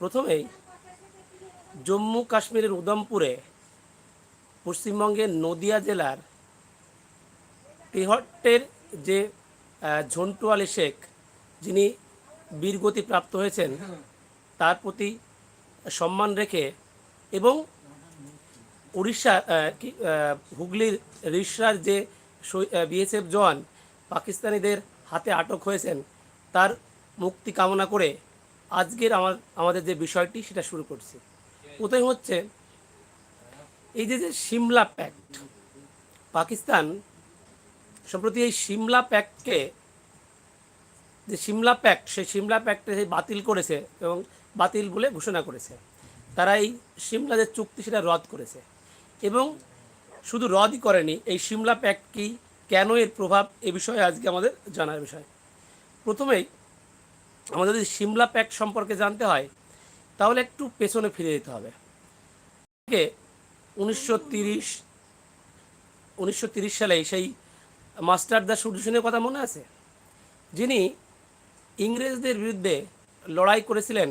প্রথমেই জম্মু কাশ্মীরের উদমপুরে পশ্চিমবঙ্গের নদিয়া জেলার তেহট্টের যে ঝন্টু আলী শেখ যিনি বীরগতি প্রাপ্ত হয়েছেন তার প্রতি সম্মান রেখে এবং উড়িষ্যা কি, হুগলির রিসরার যে বিএসএফ জওয়ান পাকিস্তানিদের হাতে আটক হয়েছেন তার মুক্তি কামনা করে আজকের আমার, আমাদের যে বিষয়টি, সেটা শুরু করছি। প্রথমে হচ্ছে, এই যে যে সিমলা প্যাক্ট, পাকিস্তান, সম্প্রতি এই সিমলা প্যাক্টকে, যে সিমলা প্যাক্ট, সেই সিমলা প্যাক্টে বাতিল করেছে এবং বাতিল বলে ঘোষণা করেছে। তারা এই সিমলা যে চুক্তি, সেটা রদ করেছে। এবং শুধু রদই করেনি, এই সিমলা প্যাক্ট কি কেন এর প্রভাব, এ বিষয়ে আজকে আমাদের জানার বিষয়। প্রথমেই আমাদের যদি সিমলা প্যাক সম্পর্কে জানতে হয়, তাহলে একটু পেছনে ফিরে যেতে হবে। উনিশশো তিরিশ, উনিশশো সালে সেই মাস্টার দা সূর্যসেনের কথা মনে আছে? যিনি ইংরেজদের বিরুদ্ধে লড়াই করেছিলেন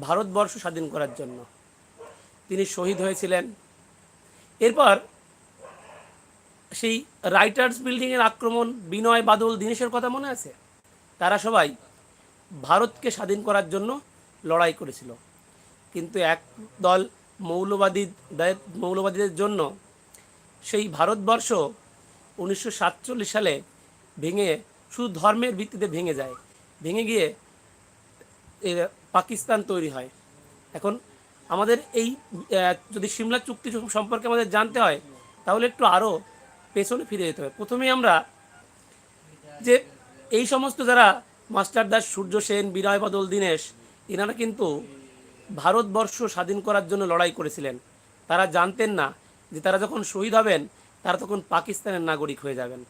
ভারতবর্ষ স্বাধীন করার জন্য। তিনি শহীদ হয়েছিলেন। এরপর সেই রাইটার্স বিল্ডিংয়ের আক্রমণ, বিনয় বাদল, দীনেশের কথা মনে আছে? তারা সবাই ভারতকে স্বাধীন করার জন্য লড়াই করেছিল। কিন্তু এক দল মৌলবাদী মৌলবাদীদের জন্য সেই ভারতবর্ষ উনিশশো সাতচল্লিশ সালে ভেঙে, শুধু ধর্মের ভিত্তিতে ভেঙে যায়, ভেঙে গিয়ে পাকিস্তান তৈরি হয়। এখন আমাদের এই যদি সিমলা চুক্তি সম্পর্কে আমাদের জানতে হয়, তাহলে একটু আরও পেছনে ফিরে যেতে হবে। প্রথমেই আমরা যে এই সমস্ত যারা মাস্টার দাস সূর্য সেন, বিনয় বদল, দীনেশ এনারা কিন্তু ভারতবর্ষ স্বাধীন করার জন্য লড়াই করেছিলেন। তারা জানতেন না যে তারা যখন শহীদ হবেন, তারা তখন পাকিস্তানের নাগরিক হয়ে যাবেন।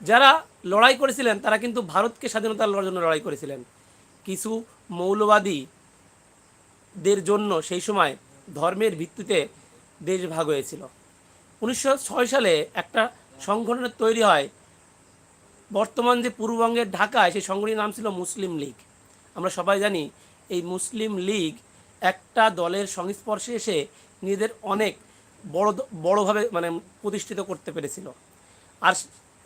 যারা লড়াই করেছিলেন, তারা কিন্তু ভারতকে স্বাধীনতা লড়ার জন্য লড়াই করেছিলেন। কিছু মৌলবাদীদের জন্য সেই সময় ধর্মের ভিত্তিতে দেশ ভাগ হয়েছিল। উনিশশো ছয় সালে একটা সংগঠনের তৈরি হয় বর্তমান যে পূর্ববঙ্গের ঢাকায় সেই সংগঠনের নাম ছিল মুসলিম লীগ। আমরা সবাই জানি এই মুসলিম লীগ একটা দলের সংস্পর্শে এসে নিজেদের অনেক বড় বড়ভাবে মানে প্রতিষ্ঠিত করতে পেরেছিল। আর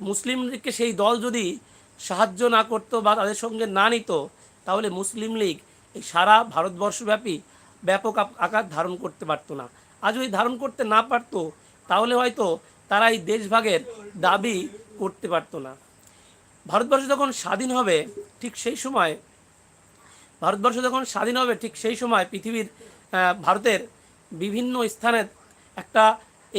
মুসলিম লীগকে সেই দল যদি সাহায্য না করতো বা তাদের সঙ্গে না নিত, তাহলে মুসলিম লীগ এই সারা ভারতবর্ষব্যাপী ব্যাপক আক- আকার ধারণ করতে পারতো না। আজ যদি ধারণ করতে না পারতো, তাহলে হয়তো তারা এই দেশভাগের দাবি করতে পারতো না। ভারতবর্ষ যখন স্বাধীন হবে, ঠিক সেই সময়, ভারতবর্ষ যখন স্বাধীন হবে, ঠিক সেই সময় পৃথিবীর ভারতের বিভিন্ন স্থানে একটা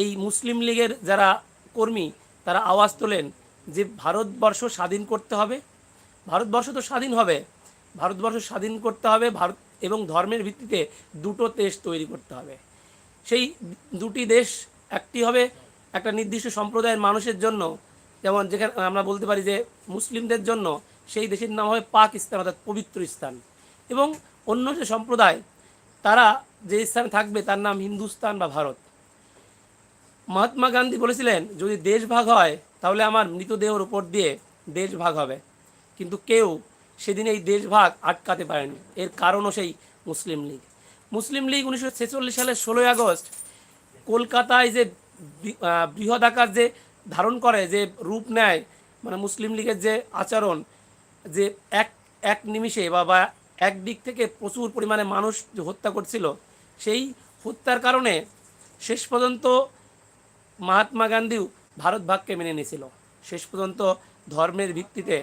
এই মুসলিম লীগের যারা কর্মী, তারা আওয়াজ তোলেন যে ভারতবর্ষ স্বাধীন করতে হবে। ভারতবর্ষ তো স্বাধীন হবে। ভারতবর্ষ স্বাধীন করতে হবে, ভারত এবং ধর্মের ভিত্তিতে দুটো দেশ তৈরি করতে হবে। সেই দুটি দেশ একটি হবে একটা নির্দিষ্ট সম্প্রদায়ের মানুষের জন্য যেমন যেখানে আমরা বলতে পারি যে মুসলিমদের জন্য সেই দেশের নাম হবে পাকিস্তান অর্থাৎ পবিত্র স্থান। এবং অন্য যে সম্প্রদায় তারা যে স্থানে থাকবে তার নাম হিন্দুস্তান বা ভারত। মহাত্মা গান্ধী বলেছিলেন যদি দেশ ভাগ হয় তাহলে আমার মৃতদেহর উপর দিয়ে দেশ ভাগ হবে। কিন্তু কেউ সেদিন এই দেশ ভাগ আটকাতে পারেনি। এর কারণও সেই মুসলিম লীগ। মুসলিম লীগ উনিশশো ছেচল্লিশ সালের ষোলোই আগস্ট কলকাতায় যে বৃ- আহ, বৃহৎ আকার যে ধারণ করে যে রূপ নেয় মানে মুসলিম লীগের যে আচরণ, যে এক এক নিমিষে বা বা এক দিক থেকে প্রচুর পরিমাণে মানুষ যে হত্যা করছিল, সেই হত্যার কারণে শেষ পর্যন্ত মহাত্মা গান্ধীও ভারত ভাগকে মেনে নিয়েছিল। শেষ পর্যন্ত ধর্মের ভিত্তিতে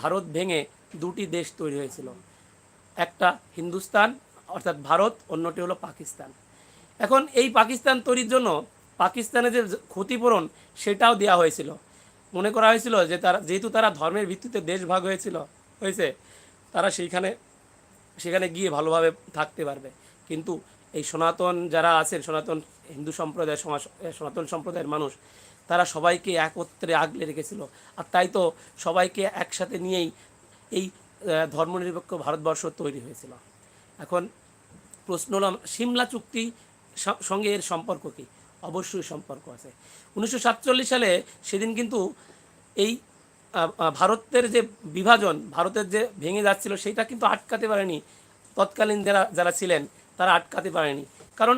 ভারত ভেঙে দুটি দেশ তৈরি হয়েছিল। একটা হিন্দুস্তান, অর্থাৎ ভারত, অন্যটি হলো পাকিস্তান। এখন এই পাকিস্তান তৈরির জন্য পাকিস্তানের যে ক্ষতিপূরণ সেটাও দেওয়া হয়েছিল। মনে করা হয়েছিল যে তারা যেহেতু তারা ধর্মের ভিত্তিতে দেশ ভাগ হয়েছিল, হয়েছে, তারা সেইখানে সেখানে গিয়ে ভালোভাবে থাকতে পারবে। কিন্তু এই সনাতন যারা আছেন, সনাতন হিন্দু সম্প্রদায় সমাজ সনাতন সম্প্রদায়ের মানুষ, তারা সবাইকে একত্রে আগলে রেখেছিল। আর তাই তো সবাইকে একসাথে নিয়েই এই ধর্মনিরপেক্ষ ভারতবর্ষ তৈরি হয়েছিল। এখন প্রশ্ন হলো সিমলা চুক্তি সঙ্গে এর সম্পর্ক কি? অবশ্যই সম্পর্ক আছে। উনিশশো সাতচল্লিশ সালে সেদিন কিন্তু এই ভারতের যে বিভাজন, ভারতের যে ভেঙে যাচ্ছিল সেটা কিন্তু আটকাতে পারেনি। তৎকালীন যারা যারা ছিলেন, তারা আটকাতে পারেনি। কারণ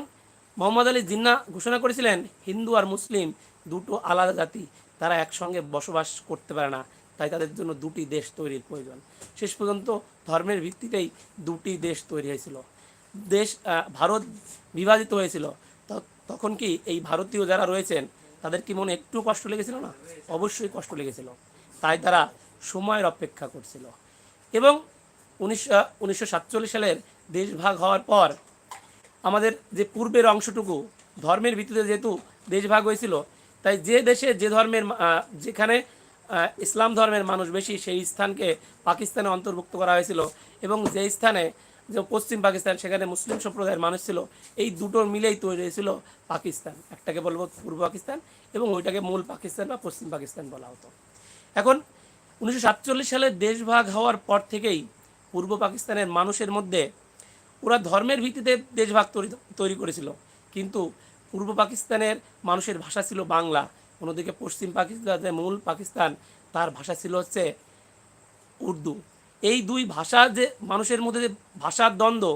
মোহাম্মদ আলী জিন্না ঘোষণা করেছিলেন, হিন্দু আর মুসলিম দুটো আলাদা জাতি, তারা একসঙ্গে বসবাস করতে পারে না। তাই তাদের জন্য দুটি দেশ তৈরির প্রয়োজন। শেষ পর্যন্ত ধর্মের ভিত্তিতেই দুটি দেশ তৈরি হয়েছিল। দেশ ভারত বিভাজিত হয়েছিল। তখন কি এই ভারতীয় যারা রয়েছেন, তাদের কি মনে একটু কষ্ট লেগেছিল না? অবশ্যই কষ্ট লেগেছিল। তাই তারা সময়ের অপেক্ষা করছিল। এবং উনিশশো সালের দেশ ভাগ হওয়ার পর আমাদের যে পূর্বের অংশটুকু, ধর্মের ভিত্তিতে যেহেতু দেশ ভাগ হয়েছিল, তাই যে দেশে যে ধর্মের যেখানে ইসলাম ধর্মের মানুষ বেশি, সেই স্থানকে পাকিস্তানে অন্তর্ভুক্ত করা হয়েছিল এবং যে স্থানে যে পশ্চিম পাকিস্তান, সেখানে মুসলিম সম্প্রদায়ের মানুষ ছিল, এই দুটোর মিলেই তৈরি হয়েছিল পাকিস্তান। একটাকে বলব পূর্ব পাকিস্তান এবং ওইটাকে মূল পাকিস্তান বা পশ্চিম পাকিস্তান বলা হতো। এখন উনিশশো সাতচল্লিশ সালে দেশভাগ হওয়ার পর থেকেই পূর্ব পাকিস্তানের মানুষের মধ্যে ওরা ধর্মের ভিত্তিতে দেশভাগ তৈরি তৈরি করেছিল। কিন্তু পূর্ব পাকিস্তানের মানুষের ভাষা ছিল বাংলা, অন্যদিকে পশ্চিম পাকিস্তান যে মূল পাকিস্তান, তার ভাষা ছিল হচ্ছে উর্দু। এই দুই ভাষা যে মানুষের মধ্যে যে ভাষার দ্বন্দ্ব,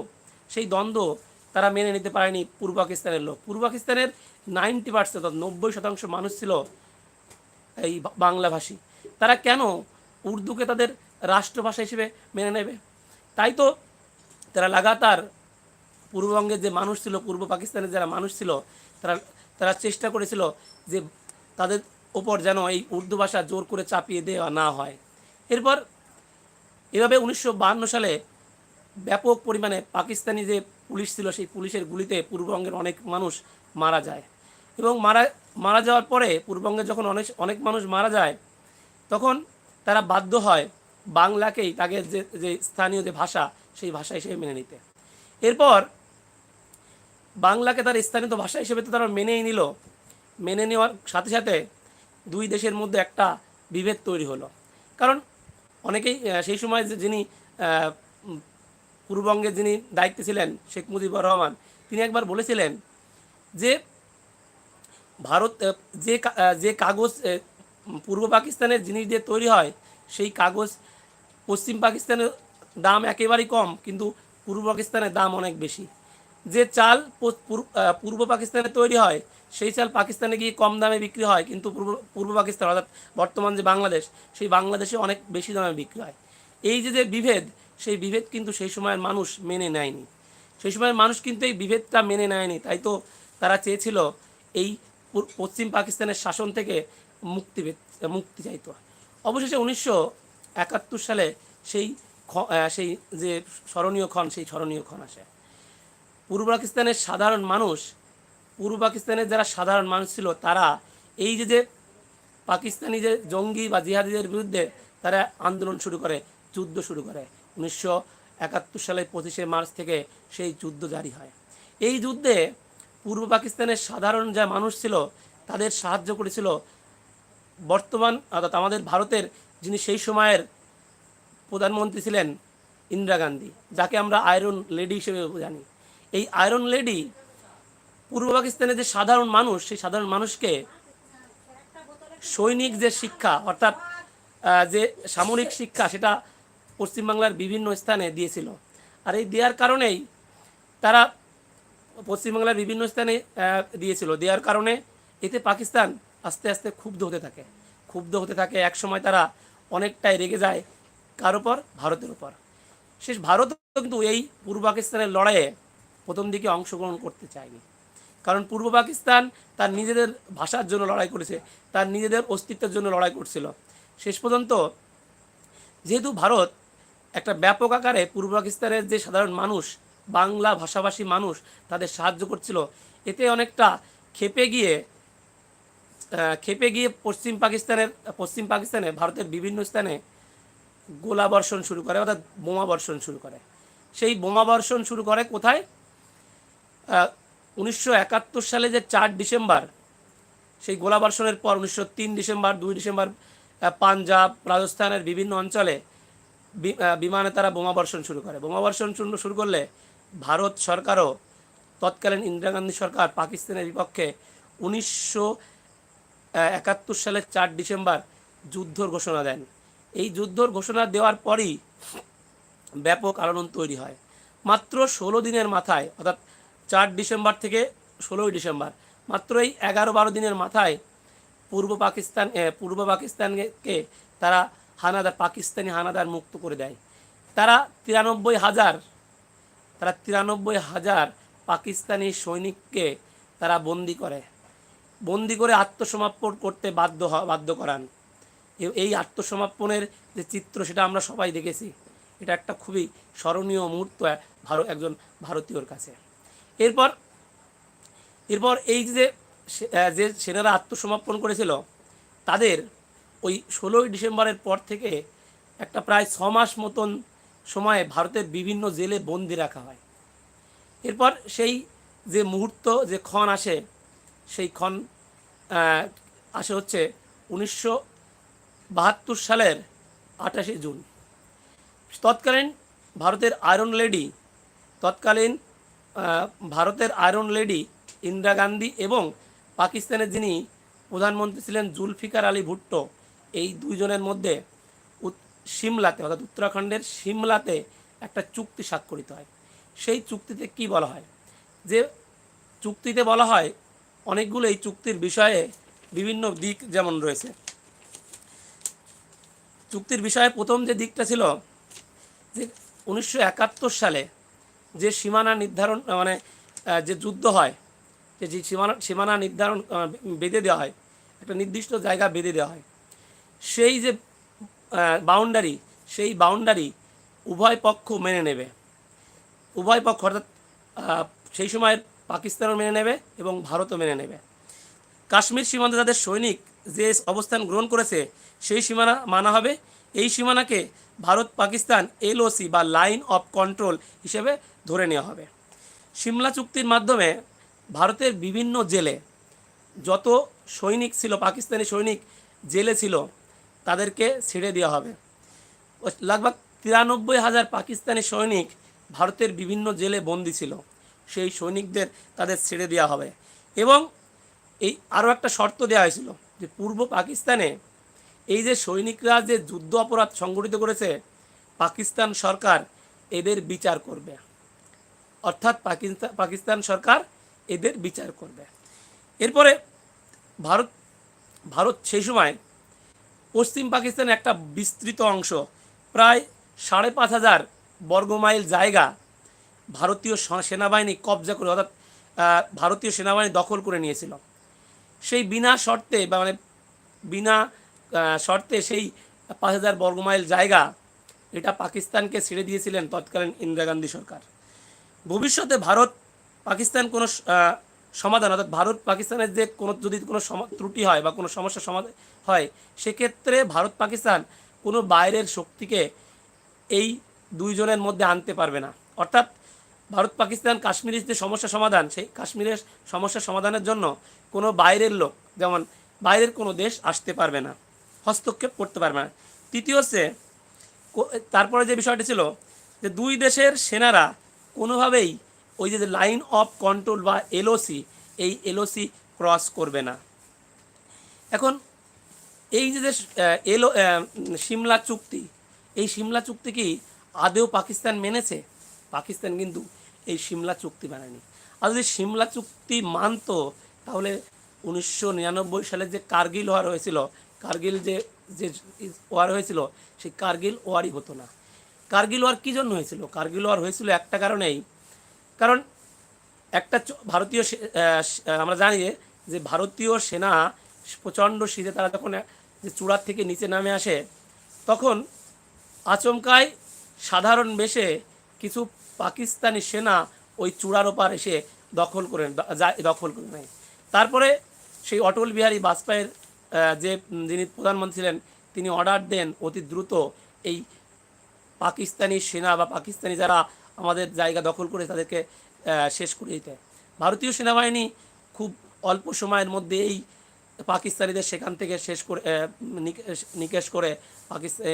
সেই দ্বন্দ্ব তারা মেনে নিতে পারেনি পূর্ব পাকিস্তানের লোক। পূর্ব পাকিস্তানের নাইনটি পার্সেন্ট অর্থাৎ নব্বই শতাংশ মানুষ ছিল এই বাংলাভাষী। তারা কেন উর্দুকে তাদের রাষ্ট্রভাষা হিসেবে মেনে নেবে? তাই তো তারা লাগাতার পূর্ববঙ্গের যে মানুষ ছিল, পূর্ব পাকিস্তানের যারা মানুষ ছিল, তারা তারা চেষ্টা করেছিল যে তাদের ওপর যেন এই উর্দু ভাষা জোর করে চাপিয়ে দেওয়া না হয়। এরপর এভাবে উনিশশো সালে ব্যাপক পরিমাণে পাকিস্তানি যে পুলিশ ছিল, সেই পুলিশের গুলিতে পূর্ববঙ্গের অনেক মানুষ মারা যায়। এবং মারা মারা যাওয়ার পরে পূর্ববঙ্গে যখন অনেক অনেক মানুষ মারা যায়, তখন তারা বাধ্য হয় বাংলাকেই তাদের যে যে স্থানীয় যে ভাষা, সেই ভাষা হিসেবে মেনে নিতে। এরপর বাংলাকে তার স্থানীয় ভাষা হিসেবে তো তারা মেনেই নিল। মেনে নেওয়ার সাথে সাথে দুই দেশের মধ্যে একটা বিভেদ তৈরি হলো। কারণ অনেকেই সেই সময় যিনি পূর্ববঙ্গে যিনি দায়িত্বে ছিলেন, শেখ মুজিবুর রহমান, তিনি একবার বলেছিলেন যে ভারত যে যে কাগজ পূর্ব পাকিস্তানের জিনিস দিয়ে তৈরি হয়, সেই কাগজ পশ্চিম পাকিস্তানের দাম একেবারেই কম, কিন্তু পূর্ব পাকিস্তানের দাম অনেক বেশি। যে চাল পূর্ব পাকিস্তানে তৈরি হয় সেই চাল পাকিস্তানে গিয়ে কম দামে বিক্রি হয়, কিন্তু পূর্ব পূর্ব পাকিস্তান, অর্থাৎ বর্তমান যে বাংলাদেশ, সেই বাংলাদেশে অনেক বেশি দামে বিক্রি হয়। এই যে যে বিভেদ, সেই বিভেদ কিন্তু সেই সময়ের মানুষ মেনে নেয়নি। সেই সময়ের মানুষ কিন্তু এই বিভেদটা মেনে নেয়নি, তাই তো তারা চেয়েছিল এই পশ্চিম পাকিস্তানের শাসন থেকে মুক্তি মুক্তি চাইতো। অবশেষে উনিশশো একাত্তর সালে সেই সেই যে স্মরণীয় ক্ষণ, সেই স্মরণীয় ক্ষণ আসে। পূর্ব পাকিস্তানের সাধারণ মানুষ পূর্ব পাকিস্তানের যারা সাধারণ মানুষ ছিল, তারা এই যে যে পাকিস্তানি যে জঙ্গি বা জিহাদিদের বিরুদ্ধে তারা আন্দোলন শুরু করে, যুদ্ধ শুরু করে। উনিশশো একাত্তর সালের পঁচিশে মার্চ থেকে সেই যুদ্ধ জারি হয়। এই যুদ্ধে পূর্ব পাকিস্তানের সাধারণ যা মানুষ ছিল, তাদের সাহায্য করেছিল বর্তমান অর্থাৎ আমাদের ভারতের যিনি সেই সময়ের প্রধানমন্ত্রী ছিলেন ইন্দিরা গান্ধী, যাকে আমরা আয়রন লেডি হিসেবে জানি। এই আয়রন লেডি পূর্ব পাকিস্তানের যে সাধারণ মানুষ, সেই সাধারণ মানুষকে সৈনিক যে শিক্ষা, অর্থাৎ যে সামরিক শিক্ষা, সেটা পশ্চিমবাংলার বিভিন্ন স্থানে দিয়েছিল। আর এই দেওয়ার কারণেই তারা পশ্চিমবাংলার বিভিন্ন স্থানে দিয়েছিল। দেওয়ার কারণে এতে পাকিস্তান আস্তে আস্তে ক্ষুব্ধ হতে থাকে। ক্ষুব্ধ হতে থাকে, একসময় তারা অনেকটাই রেগে যায় কার উপর? ভারতের উপর। শেষ ভারত কিন্তু এই পূর্ব পাকিস্তানের লড়াইয়ে প্রথম দিকে অংশগ্রহণ করতে চায়নি। কারণ পূর্ব পাকিস্তান তার নিজেদের ভাষার জন্য লড়াই করেছে, তার নিজেদের অস্তিত্বের জন্য লড়াই করছিল। শেষ পর্যন্ত যেহেতু ভারত একটা ব্যাপক আকারে পূর্ব পাকিস্তানের যে সাধারণ মানুষ, বাংলা ভাষাভাষী মানুষ, তাদের সাহায্য করছিল, এতে অনেকটা খেপে গিয়ে খেপে গিয়ে পশ্চিম পাকিস্তানের, পশ্চিম পাকিস্তানে ভারতের বিভিন্ন স্থানে গোলা বর্ষণ শুরু করে, অর্থাৎ বোমা বর্ষণ শুরু করে। সেই বোমা বর্ষণ শুরু করে কোথায়? উনিশশো একাত্তর সালে যে চার ডিসেম্বর, সেই গোলাবর্ষণের পর উনিশশো তিন ডিসেম্বর, দুই ডিসেম্বর পাঞ্জাব, রাজস্থানের বিভিন্ন অঞ্চলে বিমানে তারা বোমাবর্ষণ শুরু করে। বোমাবর্ষণ শুরু করলে ভারত সরকারও তৎকালীন ইন্দিরা গান্ধী সরকার পাকিস্তানের বিপক্ষে উনিশশো একাত্তর সালের চার ডিসেম্বর যুদ্ধর ঘোষণা দেন। এই যুদ্ধর ঘোষণা দেওয়ার পরই ব্যাপক আলোড়ন তৈরি হয়। মাত্র ষোলো দিনের মাথায়, অর্থাৎ চার ডিসেম্বর থেকে ষোলোই ডিসেম্বর। মাত্র এই এগারো বারো দিনের মাথায় পূর্ব পাকিস্তান পূর্ব পাকিস্তানকে তারা হানাদার, পাকিস্তানি হানাদার মুক্ত করে দেয়। তারা তিরানব্বই হাজার, তারা তিরানব্বই হাজার পাকিস্তানি সৈনিককে তারা বন্দি করে। বন্দি করে আত্মসমর্পণ করতে বাধ্য বাধ্য করান। এই আত্মসমর্পণের যে চিত্র সেটা আমরা সবাই দেখেছি। এটা একটা খুবই স্মরণীয় মুহূর্ত ভারত, একজন ভারতীয়র কাছে। এরপর এরপর এই যে যে সেনারা আত্মসমর্পণ করেছিল, তাদের ওই ষোলোই ডিসেম্বরের পর থেকে একটা প্রায় ছ মাস মতন সময়ে ভারতের বিভিন্ন জেলে বন্দি রাখা হয়। এরপর সেই যে মুহূর্ত, যে ক্ষণ আসে, সেই ক্ষণ আসে হচ্ছে উনিশশো বাহাত্তর সালের আঠাশে জুন। তৎকালীন ভারতের আয়রন লেডি তৎকালীন ভারতের আয়রন লেডি ইন্দিরা গান্ধী এবং পাকিস্তানের যিনি প্রধানমন্ত্রী ছিলেন জুলফিকার আলী ভুট্টো, এই দুইজনের মধ্যে সিমলাতে, অর্থাৎ উত্তরাখণ্ডের সিমলাতে একটা চুক্তি স্বাক্ষরিত হয়। সেই চুক্তিতে কি বলা হয়? যে চুক্তিতে বলা হয়, অনেকগুলো এই চুক্তির বিষয়ে বিভিন্ন দিক যেমন রয়েছে। চুক্তির বিষয়ে প্রথম যে দিকটা ছিল যে উনিশশো একাত্তর সালে যে সীমানা নির্ধারণ মানে যে যুদ্ধ হয়, যে যে সীমানা সীমানা নির্ধারণ বেঁধে দেওয়া হয়, একটা নির্দিষ্ট জায়গা বেঁধে দেওয়া হয়, সেই যে বাউন্ডারি সেই বাউন্ডারি উভয় পক্ষ মেনে নেবে। উভয় পক্ষ, অর্থাৎ সেই সময় পাকিস্তানও মেনে নেবে এবং ভারতও মেনে নেবে। কাশ্মীর সীমান্তে তাদের সৈনিক যে অবস্থান গ্রহণ করেছে, সেই সীমানা মানা হবে। এই সীমানাকে ভারত পাকিস্তান এলওসি বা লাইন অফ কন্ট্রোল হিসেবে ধরে নেওয়া হবে। সিমলা চুক্তির মাধ্যমে ভারতের বিভিন্ন জেলে যত সৈনিক ছিল, পাকিস্তানি সৈনিক জেলে ছিল, তাদেরকে ছেড়ে দেওয়া হবে। লাগভাগ তিরানব্বই হাজার পাকিস্তানি সৈনিক ভারতের বিভিন্ন জেলে বন্দি ছিল। সেই সৈনিকদের তাদের ছেড়ে দেওয়া হবে। এবং এই আরও একটা শর্ত দেওয়া হয়েছিল যে পূর্ব পাকিস্তানে এই যে সৈনিকরা যে যুদ্ধ অপরাধ সংগঠিত করেছে, পাকিস্তান সরকার এদের বিচার করবে। অর্থাৎ পাকিস্তান পাকিস্তান সরকার এদের বিচার করবে। এরপরে ভারত ভারত সেই সময় পশ্চিম পাকিস্তানের একটা বিস্তৃত অংশ, প্রায় সাড়ে পাঁচ হাজার বর্গমাইল জায়গা ভারতীয় সেনাবাহিনী কবজা করে, অর্থাৎ ভারতীয় সেনাবাহিনী দখল করে নিয়েছিল। সেই বিনা শর্তে বা মানে বিনা শর্তে সেই পাঁচ হাজার বর্গমাইল জায়গা এটা পাকিস্তানকে ছেড়ে দিয়েছিলেন তৎকালীন ইন্দিরা গান্ধী সরকার। ভবিষ্যতে ভারত পাকিস্তান কোনো সমাধান, অর্থাৎ ভারত পাকিস্তানের যে কোনো, যদি কোনো ত্রুটি হয় বা কোনো সমস্যার সমাধান হয়, সেক্ষেত্রে ভারত পাকিস্তান কোনো বাইরের শক্তিকে এই দুইজনের মধ্যে আনতে পারবে না। অর্থাৎ ভারত পাকিস্তান কাশ্মীরের যে সমস্যা সমাধান, সেই কাশ্মীরের সমস্যা সমাধানের জন্য কোনো বাইরের লোক, যেমন বাইরের কোনো দেশ আসতে পারবে না, হস্তক্ষেপ করতে পারবে না। তৃতীয় হচ্ছে তারপরে যে বিষয়টি ছিল যে দুই দেশের সেনারা কোনোভাবেই ওই যে লাইন অফ কন্ট্রোল বা এলওসি, এই এলওসি ক্রস করবে না। এখন এই যে এলো সিমলা চুক্তি, এই সিমলা চুক্তি কি আদেও পাকিস্তান মেনেছে? পাকিস্তান কিন্তু এই সিমলা চুক্তি মানেনি। আর যদি সিমলা চুক্তি মানতো, তাহলে উনিশশো নিরানব্বই সালে যে কার্গিল ওয়ার হয়েছিল, কার্গিল যে যে ওয়ার হয়েছিল, সেই কার্গিল ওয়ারই হতো না। কার্গিল ওয়ার কী জন্য হয়েছিল? কার্গিল ওয়ার হয়েছিল একটা কারণেই। কারণ একটা ভারতীয় আমরা জানি যে- ভারতীয় সেনা প্রচণ্ড শীতে তারা যখন, যে চূড়ার থেকে নিচে নামে আসে, তখন আচমকায় সাধারণ বেশে কিছু পাকিস্তানি সেনা ওই চূড়ার ওপার এসে দখল করে দখল করে নেয়। তারপরে সেই অটল বিহারী বাজপেয়ীর যে যিনি প্রধানমন্ত্রী ছিলেন, তিনি অর্ডার দেন অতি দ্রুত এই পাকিস্তানি সেনা বা পাকিস্তানি যারা আমাদের জায়গা দখল করে তাদেরকে শেষ করে দিতে। ভারতীয় সেনাবাহিনী খুব অল্প সময়ের মধ্যে এই পাকিস্তানিদের সেখান থেকে শেষ করে নিকেশ করে পাকিস্তান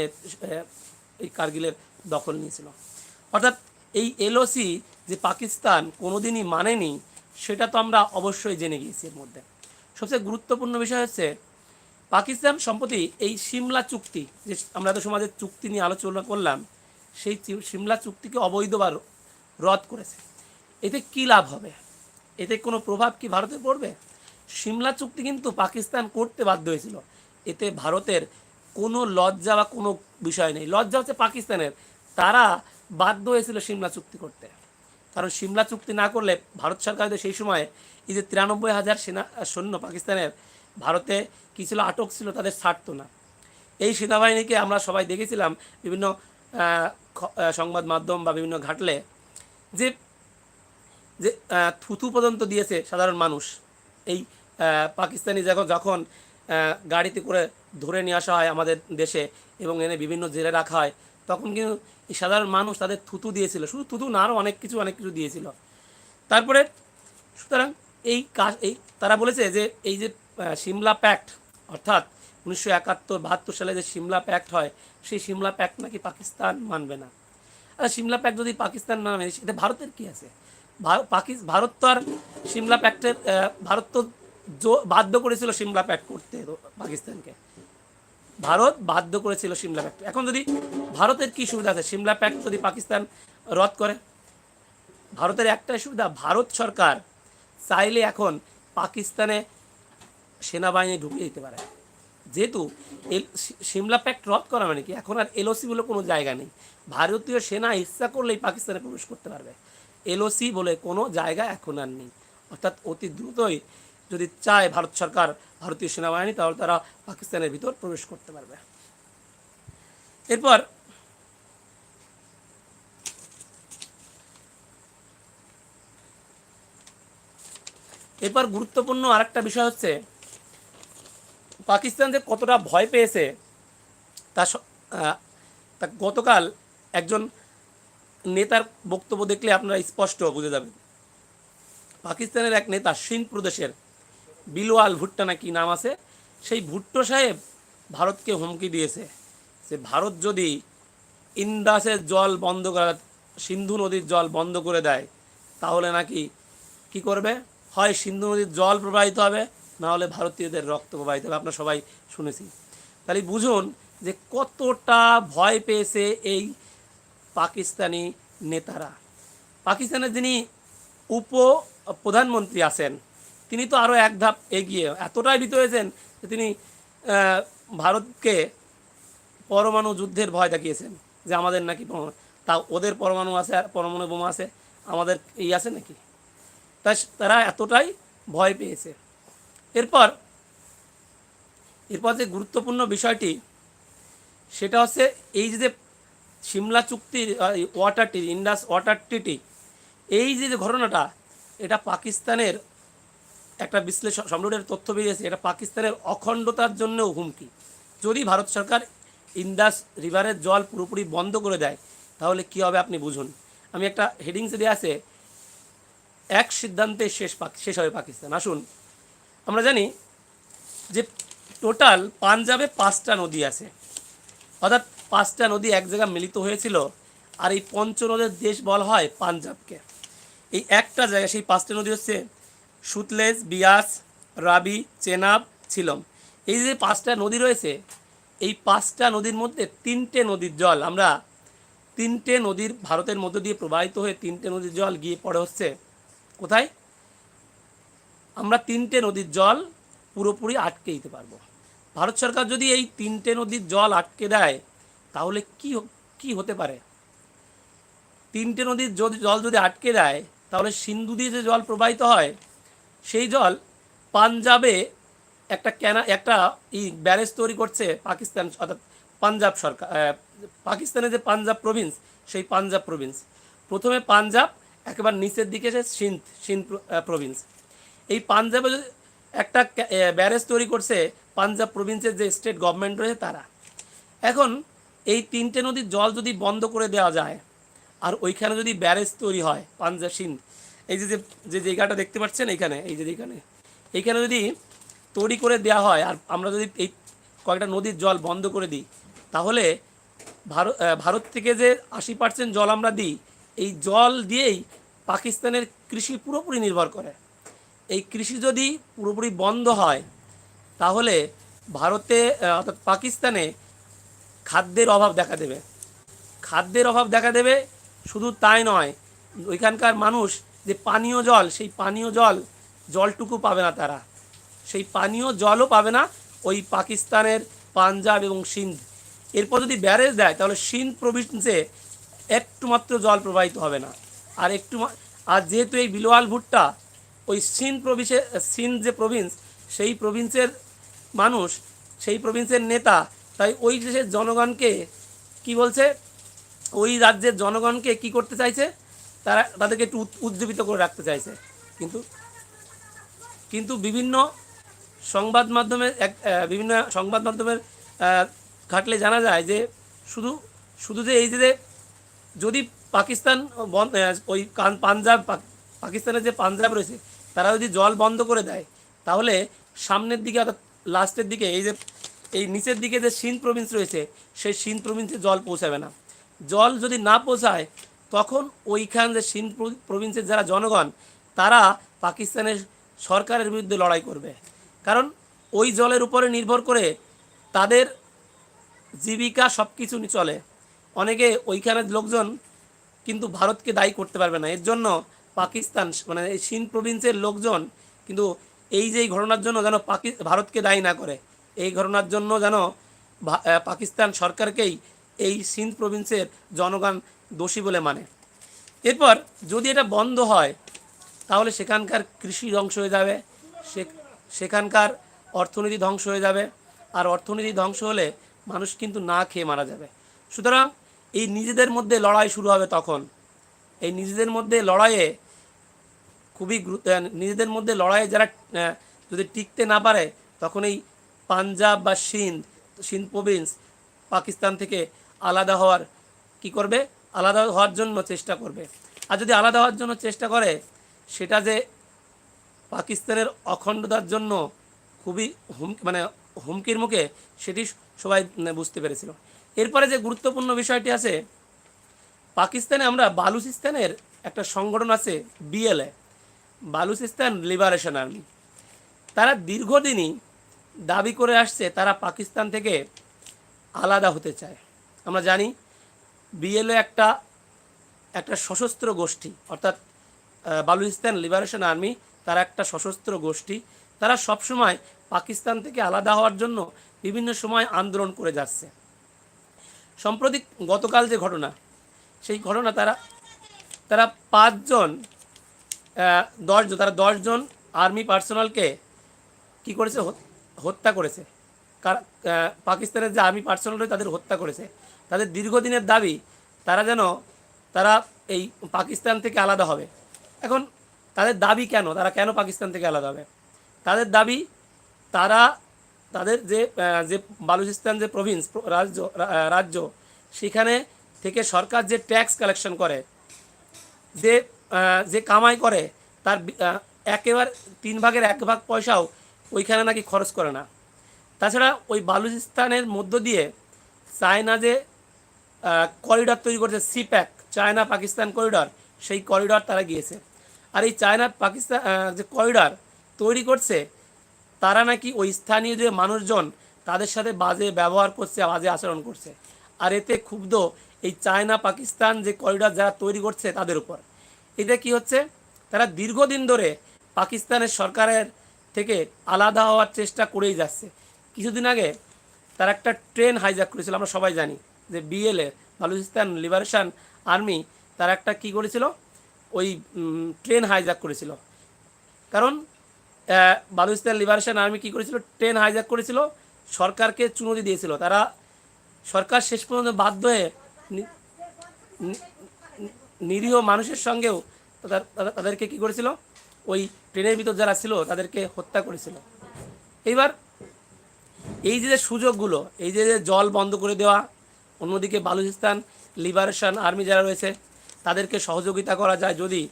এই কার্গিলের দখল নিয়েছিল। অর্থাৎ এই এলওসি যে পাকিস্তান কোনোদিনই মানেনি, সেটা তো আমরা অবশ্যই জেনে গিয়েছি এর মধ্যে। সবচেয়ে গুরুত্বপূর্ণ বিষয় হচ্ছে পাকিস্তান সম্প্রতি এই সিমলা চুক্তি, যে আমরা তো সমাজের চুক্তি নিয়ে আলোচনা করলাম, সেই সিমলা চুক্তিকে অবৈধ বা রদ করেছে। এতে কি লাভ হবে? এতে কোনো প্রভাব কি ভারতে পড়বে? সিমলা চুক্তি কিন্তু পাকিস্তান করতে বাধ্য হয়েছিল। এতে ভারতের কোনো লজ্জা বা কোনো বিষয় নেই। লজ্জা হচ্ছে পাকিস্তানের। তারা বাধ্য হয়েছিল সিমলা চুক্তি করতে। কারণ সিমলা চুক্তি না করলে ভারত সরকার সেই সময় এই যে তিরানব্বই হাজার সেনা, সৈন্য পাকিস্তানের ভারতে কী ছিল, আটক ছিল, তাদের ছাড়তো না। এই সেনাবাহিনীকে আমরা সবাই দেখেছিলাম, বিভিন্ন সংবাদ মাধ্যম বা বিভিন্ন ঘাটলে যে যে থুতু পর্যন্ত দিয়েছে সাধারণ মানুষ। এই পাকিস্তানি যখন যখন গাড়িতে করে ধরে নিয়ে আসা হয় আমাদের দেশে এবং এনে বিভিন্ন জেলে রাখা হয়, তখন কিন্তু এই সাধারণ মানুষ তাদের থুতু দিয়েছিল। শুধু থুতু না আরও অনেক কিছু অনেক কিছু দিয়েছিল। তারপরে, সুতরাং এই কাজ, এই, তারা বলেছে যে, এই যে সিমলা প্যাক্ট, অর্থাৎ উনিশশো একাত্তর বাহাত্তর সালে যে সিমলা প্যাক্ট হয়, সেই সিমলা প্যাক্ট নাকি পাকিস্তান মানবে না। আর সিমলা প্যাক্ট যদি পাকিস্তান না মানে সেটা ভারতের কি আছে? ভারত তো আর সিমলা প্যাক্টের ভারত তো বাধ্য করেছিল সিমলা প্যাক্ট করতে পাকিস্তানকে। ভারত বাধ্য করেছিল সিমলা প্যাক্ট। এখন যদি ভারতের কি সুবিধা আছে? সিমলা প্যাক্ট যদি পাকিস্তান রদ করে, ভারতের একটাই সুবিধা, ভারত সরকার চাইলে এখন পাকিস্তানে সেনাবাহিনী ঢুকে যেতে পারে। যেহেতু সিমলা প্যাক্ট রদ করা মানে কি? এখন আর এলওসি বলে কোনো জায়গা নেই। ভারতীয় সেনা ইচ্ছা করলেই পাকিস্তানে প্রবেশ করতে পারবে। এলওসি বলে কোনো জায়গা এখন আর নেই। অর্থাৎ অতি দ্রুতই যদি চায় ভারত সরকার ভারতীয় সেনাবাহিনী, তাহলে তারা পাকিস্তানের ভিতর প্রবেশ করতে পারবে। এরপর এরপর গুরুত্বপূর্ণ আরেকটা বিষয় হচ্ছে পাকিস্তান যে কতটা ভয় পেয়েছে, তা তা গতকাল একজন নেতার বক্তব্য দেখলে আপনারা স্পষ্ট বুঝে যাবেন। পাকিস্তানের এক নেতা সিন্ধ প্রদেশের বিলোয়াল ভুট্টা নাকি নাম আছে, সেই ভুট্টো সাহেব ভারতকে হুমকি দিয়েছে। যে ভারত যদি ইন্দাসের জল বন্ধ করা, সিন্ধু নদীর জল বন্ধ করে দেয়, তাহলে নাকি কি করবে? হয় সিন্ধু নদীর জল প্রবাহিত হবে না হলে ভারতীয়দের রক্ত প্রবাহিত হবে। আপনারা সবাই শুনেছি। তাহলে বুঝুন যে কতটা ভয় পেয়েছে এই পাকিস্তানি নেতারা। পাকিস্তানের যিনি উপ প্রধানমন্ত্রী আছেন, তিনি তো আরও এক ধাপ এগিয়ে, এতটাই ভীত হয়েছেন যে তিনি ভারতকে পরমাণু যুদ্ধের ভয় দেখিয়েছেন যে আমাদের নাকি তা ওদের পরমাণু আছে আর পরমাণু বোমা আছে, আমাদের এই আছে নাকি? তা তারা এতটাই ভয় পেয়েছে। এরপর এরপর যে গুরুত্বপূর্ণ বিষয়টি, সেটা হচ্ছে এই যে সিমলা চুক্তির ওয়াটার টি, ইন্ডাস ওয়াটার টিটি, এই যে ঘটনাটা, এটা পাকিস্তানের একটা বিশ্লেষণ সম্রাটের তথ্য বেরিয়েছে, এটা পাকিস্তানের অখণ্ডতার জন্যও হুমকি। যদি ভারত সরকার ইন্দাস রিভারের জল পুরোপুরি বন্ধ করে দেয়, তাহলে কি হবে আপনি বুঝুন। আমি একটা হেডিংসে দেওয়া আছে, এক সিদ্ধান্তে শেষ শেষ হবে পাকিস্তান। আসুন আমরা জানি যে টোটাল পাঞ্জাবে পাঁচটা নদী আছে। অর্থাৎ পাঁচটা নদী এক জায়গায় মিলিত হয়েছিল আর এই পঞ্চনদের দেশ বলা হয় পাঞ্জাবকে। এই একটা জায়গায় সেই পাঁচটা নদী হচ্ছে সুতলেজ, বিয়াস, রাবি, চেনাব, ছিলম। এই যে পাঁচটা নদী রয়েছে, এই পাঁচটা নদীর মধ্যে তিনটে নদীর জল, আমরা তিনটে নদীর ভারতের মধ্য দিয়ে প্রবাহিত হয়ে তিনটে নদীর জল গিয়ে পড়ে হচ্ছে। কোথায়? আমরা তিনটে নদীর জল পুরোপুরি আটকে দিতে পারব। ভারত সরকার যদি এই তিনটে নদীর জল আটকে দেয়, তাহলে কি কি হতে পারে? তিনটে নদীর জল যদি আটকে দেয়, তাহলে সিন্ধু দিয়ে যে জল প্রবাহিত হয়, সেই জল পাঞ্জাবে একটা ক্যানা, একটা ই ব্যারেজ তৈরি করছে পাকিস্তান অর্থাৎ পাঞ্জাব সরকার পাকিস্তানে যে পাঞ্জাব প্রভিন্স সেই পাঞ্জাব প্রভিন্স প্রথমে পাঞ্জাব, একেবারে নিচের দিকে সে সিন্ধ সিন্ধ প্রভিন্স এই পাঞ্জাবে একটা ব্যারেজ তৈরি করছে পাঞ্জাব প্রভিন্সের যে স্টেট গভর্নমেন্ট রয়েছে তারা। এখন এই তিনটে নদীর জল যদি বন্ধ করে দেওয়া যায়, আর ওইখানে যদি ব্যারেজ তৈরি হয় পাঞ্জাব সিন্ধ, এই যে, যে- জায়গাটা দেখতে পাচ্ছেন এইখানে, এই যে এখানে এইখানে যদি তৈরি করে দেওয়া হয়, আর আমরা যদি এই কয়েকটা নদীর জল বন্ধ করে দিই, তাহলে ভারত ভারত থেকে যে আশি পার্সেন্ট জল আমরা দিই, এই জল দিয়েই পাকিস্তানের কৃষি পুরোপুরি নির্ভর করে। এই কৃষি যদি পুরোপুরি বন্ধ হয়, তাহলে ভারতে অর্থাৎ পাকিস্তানে খাদ্যের অভাব দেখা দেবে। খাদ্যের অভাব দেখা দেবে শুধু তাই নয়, ওইখানকার মানুষ যে পানীয় জল, সেই পানীয় জল, জলটুকু পাবে না তারা। সেই পানীয় জলও পাবে না ওই পাকিস্তানের পাঞ্জাব এবং সিন্ধ। এরপর যদি ব্যারেজ দেয়, তাহলে সিন্ধ প্রভিন্সে একটু মাত্র জল প্রবাহিত হবে না। আর একটু আর যেহেতু এই বিলোয়াল ভুট্টা ওই সিন্ধ প্রভিন্সে সিন যে প্রভিন্স, সেই প্রভিন্সের মানুষ, সেই প্রভিন্সের নেতা, তাই ওই দেশের জনগণকে কি বলছে? ওই রাজ্যের জনগণকে কি করতে চাইছে? তারা, তাদেরকে একটু উজ্জীবিত করে রাখতে চাইছে। কিন্তু কিন্তু বিভিন্ন সংবাদ মাধ্যমে, এক বিভিন্ন সংবাদ মাধ্যমের ঘাটলে জানা যায় যে শুধু শুধু যে এই যে যদি পাকিস্তান ওই পাঞ্জাব পাকিস্তানের যে পাঞ্জাব রয়েছে তারা যদি জল বন্ধ করে দেয়, তাহলে সামনের দিকে অর্থাৎ লাস্টের দিকে এই যে, এই নিচের দিকে যে সিন্ধ প্রভিন্স রয়েছে, সেই সিন্ধ প্রভিন্সে জল পৌঁছাবে না। জল যদি না পৌঁছায়, তখন ওইখান যে প্রভি- প্রভিন্সের যারা জনগণ, তারা পাকিস্তানের সরকারের বিরুদ্ধে লড়াই করবে। কারণ ওই জলের উপরে নির্ভর করে তাদের জীবিকা সব কিছু চলে। অনেকে ওইখানের লোকজন কিন্তু ভারতকে দায়ী করতে পারবে না। এর জন্য পাকিস্তান মানে এই সিন্ধ প্রভিন্সের লোকজন কিন্তু এই যে ঘটনার জন্য যেন পাকি, ভারতকে দায়ী না করে, এই ঘটনার জন্য যেন পাকিস্তান সরকারকেই এই সিন্ধ প্রভিন্সের জনগণ দোষী বলে মানে। এরপর যদি এটা বন্ধ হয়, তাহলে সেখানকার কৃষি ধ্বংস হয়ে যাবে সেখানকার অর্থনীতি ধ্বংস হয়ে যাবে, আর অর্থনীতি ধ্বংস হলে মানুষ কিন্তু না খেয়ে মারা যাবে। সুতরাং এই নিজেদের মধ্যে লড়াই শুরু হবে তখন। এই নিজেদের মধ্যে লড়াইয়ে খুবই নিজেদের মধ্যে লড়াইয়ে যারা যদি টিকতে না পারে, তখন এই পাঞ্জাব বা সিন্ধ সিন্ধ প্রভিন্স পাকিস্তান থেকে আলাদা হওয়ার কি করবে? আলাদা হওয়ার জন্য চেষ্টা করবে। আর যদি আলাদা হওয়ার জন্য চেষ্টা করে, সেটা যে পাকিস্তানের অখণ্ডতার জন্য খুবই হুম মানে হুমকির মুখে, সেটি সবাই বুঝতে পেরেছিল। এরপরে যে গুরুত্বপূর্ণ বিষয়টি আছে পাকিস্তানে আমরা বালুচিস্তানের একটা সংগঠন আছে, বিএলএ। Balochistan liberation army. তারা দীর্ঘদিনই দাবি করে আসছে, তারা পাকিস্তান থেকে আলাদা হতে চায়। আমরা জানি, বিএলএ একটা একটা সশস্ত্র গোষ্ঠী, অর্থাৎ বালুচিস্তান লিবারেশন আর্মি, তারা একটা সশস্ত্র গোষ্ঠী। তারা সবসময় পাকিস্তান থেকে আলাদা হওয়ার জন্য বিভিন্ন সময় আন্দোলন করে যাচ্ছে। সম্প্রতি গতকাল যে ঘটনা সেই ঘটনা তারা তারা পাঁচজন দশজন, তারা দশজন আর্মি পার্সোনালকে কি করেছে? হত- হত্যা করেছে। কার- পাকিস্তানের যে আর্মি পার্সোনাল রয়েছে তাদের হত্যা করেছে। তাদের দীর্ঘদিনের দাবি, তারা যেন, তারা এই পাকিস্তান থেকে আলাদা হবে। এখন তাদের দাবি কেন? তারা কেন পাকিস্তান থেকে আলাদা হবে? তাদের দাবি, তারা, তাদের যে যে বালুচিস্তান যে প্রভিন্স রাজ্য রাজ্য, সেখানে থেকে সরকার যে ট্যাক্স কালেকশন করে, যে যে কামাই করে, তার একেবারে তিন ভাগের এক ভাগ পয়সাও ওইখানে নাকি খরচ করে না। তাছাড়া ওই বালুচিস্তানের মধ্য দিয়ে চায়না যে করিডর তৈরি করছে, সিপ্যাক, চায়না পাকিস্তান করিডর সেই করিডর তারা গিয়েছে। আর এই চায়না পাকিস্তান যে করিডর তৈরি করছে, তারা নাকি ওই স্থানীয় যে মানুষজন, তাদের সাথে বাজে ব্যবহার করছে, বাজে আচরণ করছে। আর এতে ক্ষুব্ধ এই চায়না, পাকিস্তান যে করিডর যারা তৈরি করছে তাদের উপর। এতে কি হচ্ছে? তারা দীর্ঘদিন ধরে পাকিস্তানের সরকারের থেকে আলাদা হওয়ার চেষ্টা করেই যাচ্ছে। কিছুদিন আগে তারা একটা ট্রেন হাইজ্যাক করেছিল, আমরা সবাই জানি, যে বিএলএ বালুচিস্তান লিবারেশন আর্মি, তারা একটা কি করেছিল? ওই ট্রেন হাইজ্যাক করেছিল। কারণ বালুচিস্তান লিবারেশন আর্মি কী করেছিল? ট্রেন হাইজ্যাক করেছিল, সরকারকে চুনতি দিয়েছিল। তারা সরকার শেষ পর্যন্ত বাধ্য হয়ে নিরীহ মানুষের সঙ্গেও তাদের- তাদের- তাদেরকে কী করেছিল? ওই ট্রেনের ভিতর যারা ছিল তাদেরকে হত্যা করেছিল। এইবার এই যে সুযোগগুলো, এই যে জল বন্ধ করে দেওয়া, অন্যদিকে বালুচিস্তান, লিবারেশন আর্মি যারা রয়েছে, তাদেরকে সহযোগিতা করা যায় যদি,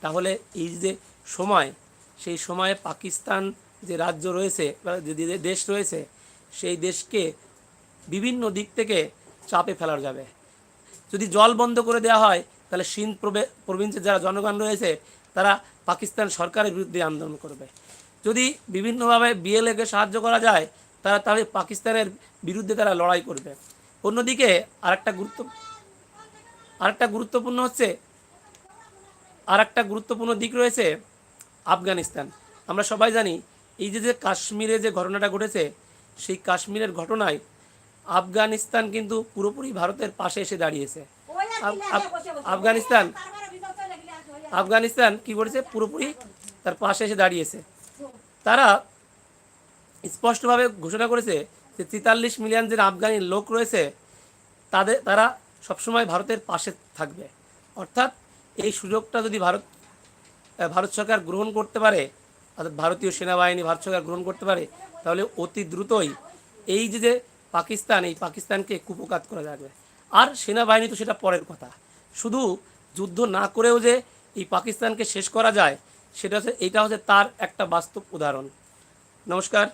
তাহলে এই যে সময়, সেই সময়ে পাকিস্তান যে রাজ্য রয়েছে যে দেশ রয়েছে, সেই দেশকে বিভিন্ন দিক থেকে চাপে ফেলা যাবে। যদি জল বন্ধ করে দেওয়া হয়, তাহলে সিন্ধ প্রভিন্সের যারা জনগণ রয়েছে, তারা পাকিস্তান সরকারের বিরুদ্ধে আন্দোলন করবে। যদি বিভিন্নভাবে বিএলএকে সাহায্য করা যায়, তারা তাহলে পাকিস্তানের বিরুদ্ধে তারা লড়াই করবে। অন্যদিকে আরেকটা গুরুত্ব, আরেকটা গুরুত্বপূর্ণ হচ্ছে আর একটা গুরুত্বপূর্ণ দিক রয়েছে আফগানিস্তান। আমরা সবাই জানি, এই যে যে কাশ্মীরে যে ঘটনাটা ঘটেছে, সেই কাশ্মীরের ঘটনায় আফগানিস্তান কিন্তু পুরোপুরি ভারতের পাশে এসে দাঁড়িয়েছে। আফ- আফ- আফগানিস্তান আফগানিস্তান কি করেছে? পুরোপুরি তার পাশে এসে দাঁড়িয়েছে। তারা স্পষ্টভাবে ঘোষণা করেছে যে তেতাল্লিশ মিলিয়ন যে আফগানি লোক রয়েছে তাদের তারা সবসময় ভারতের পাশে থাকবে। অর্থাৎ এই সুযোগটা যদি ভারত ভারত সরকার গ্রহণ করতে পারে অর্থাৎ ভারতীয় সেনাবাহিনী ভারত সরকার গ্রহণ করতে পারে তাহলে অতি দ্রুতই এই যে পাকিস্তান, এই পাকিস্তানকে কুপকাত করা যাবে আর সেনাবাহিনী তো সেটা পরের কথা। শুধু যুদ্ধ না করেও যে এই পাকিস্তানকে শেষ করা যায়, সেটা হচ্ছে এইটা হচ্ছে তার একটা বাস্তব উদাহরণ। নমস্কার।